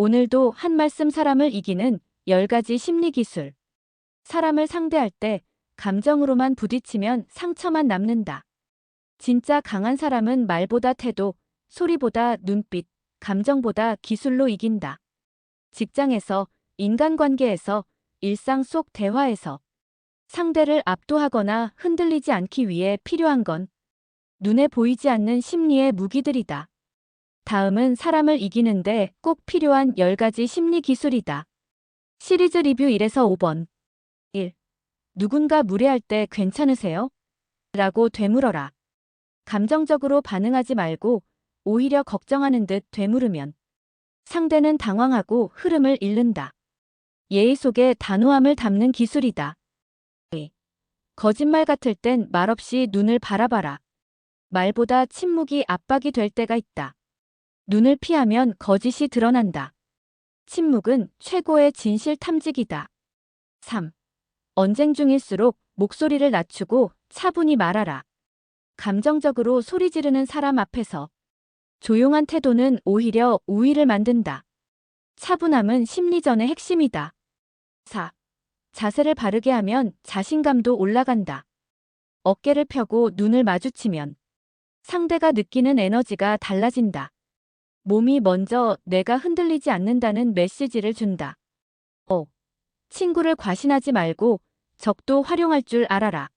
오늘도 한 말씀 사람을 이기는 10가지 심리 기술. 사람을 상대할 때 감정으로만 부딪히면 상처만 남는다. 진짜 강한 사람은 말보다 태도, 소리보다 눈빛, 감정보다 기술로 이긴다. 직장에서, 인간관계에서, 일상 속 대화에서 상대를 압도하거나 흔들리지 않기 위해 필요한 건 눈에 보이지 않는 심리의 무기들이다. 다음은 사람을 이기는데 꼭 필요한 10가지 심리 기술이다. 시리즈 리뷰 1에서 5번. 1. 누군가 무례할 때 괜찮으세요? 라고 되물어라. 감정적으로 반응하지 말고 오히려 걱정하는 듯 되물으면 상대는 당황하고 흐름을 잃는다. 예의 속에 단호함을 담는 기술이다. 2. 거짓말 같을 땐 말없이 눈을 바라봐라. 말보다 침묵이 압박이 될 때가 있다. 눈을 피하면 거짓이 드러난다. 침묵은 최고의 진실 탐지기다. 3. 언쟁 중일수록 목소리를 낮추고 차분히 말하라. 감정적으로 소리 지르는 사람 앞에서 조용한 태도는 오히려 우위를 만든다. 차분함은 심리전의 핵심이다. 4. 자세를 바르게 하면 자신감도 올라간다. 어깨를 펴고 눈을 마주치면 상대가 느끼는 에너지가 달라진다. 몸이 먼저 내가 흔들리지 않는다는 메시지를 준다. 5. 친구를 과신하지 말고 적도 활용할 줄 알아라.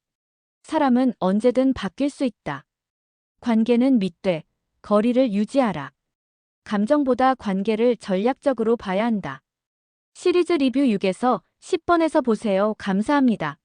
사람은 언제든 바뀔 수 있다. 관계는 밑돼 거리를 유지하라. 감정보다 관계를 전략적으로 봐야 한다. 시리즈 리뷰 6에서 10번에서 보세요. 감사합니다.